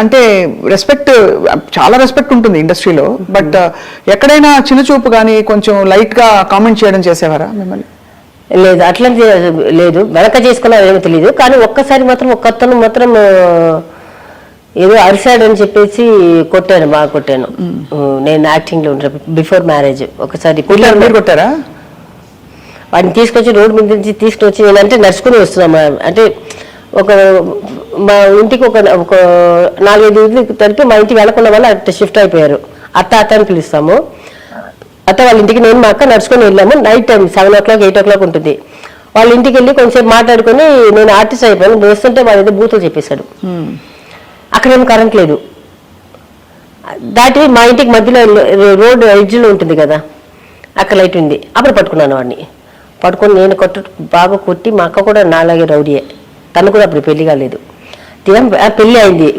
అంటే రెస్పెక్ట్ చాలా రెస్పెక్ట్ ఉంటుంది ఇండస్ట్రీలో బట్ ఎక్కడైనా చిన్న చూపు కానీ కొంచెం లైట్గా కామెంట్ చేయడం చేసేవారా మిమ్మల్ని? లేదు అట్లా లేదు. వెనక చేసుకున్నా ఏమో తెలియదు కానీ ఒక్కసారి మాత్రం ఒక్క అతను మాత్రం ఏదో అరిశాడని చెప్పేసి కొట్టాను బాగా కొట్టాను. నేను యాక్టింగ్లో ఉన్నప్పుడు బిఫోర్ మ్యారేజ్ ఒకసారి. కొట్టారు, వాడిని తీసుకొచ్చి రోడ్డు మీద నుంచి తీసుకుని వచ్చి నేనంటే నడుచుకుని వస్తున్నాం అంటే ఒక మా ఇంటికి ఒక ఒక నాలుగైదు ఇల్లు తడిపి మా ఇంటికి వెళ్ళకుండా వల్ల అట్లా షిఫ్ట్ అయిపోయారు. అత్త అత్త అని పిలుస్తాము. అత్త వాళ్ళ ఇంటికి నేను మా అక్క నడుచుకొని వెళ్ళాము. Night time seven o'clock eight o'clock ఉంటుంది. వాళ్ళ ఇంటికి వెళ్ళి కొంచెం మాట్లాడుకొని నేను ఆర్టిస్ట్ అయిపోయాను. వస్తుంటే వాడు ఏదో బూతులు చెప్పేశాడు. అక్కడేం కరెంట్ లేదు. దాటి మా ఇంటికి మధ్యలో రోడ్డు ఎడ్జ్లో ఉంటుంది కదా. అక్కడ లైట్ ఉంది. అప్పుడు పట్టుకున్నాను వాడిని. పట్టుకొని నేను కొట్టు బాగా కొట్టి మా అక్క కూడా నాలాగే రౌడీయే. తను కూడా అప్పుడు పెళ్ళి కాలేదు. తీరం- ఆ పెళ్లి అయింది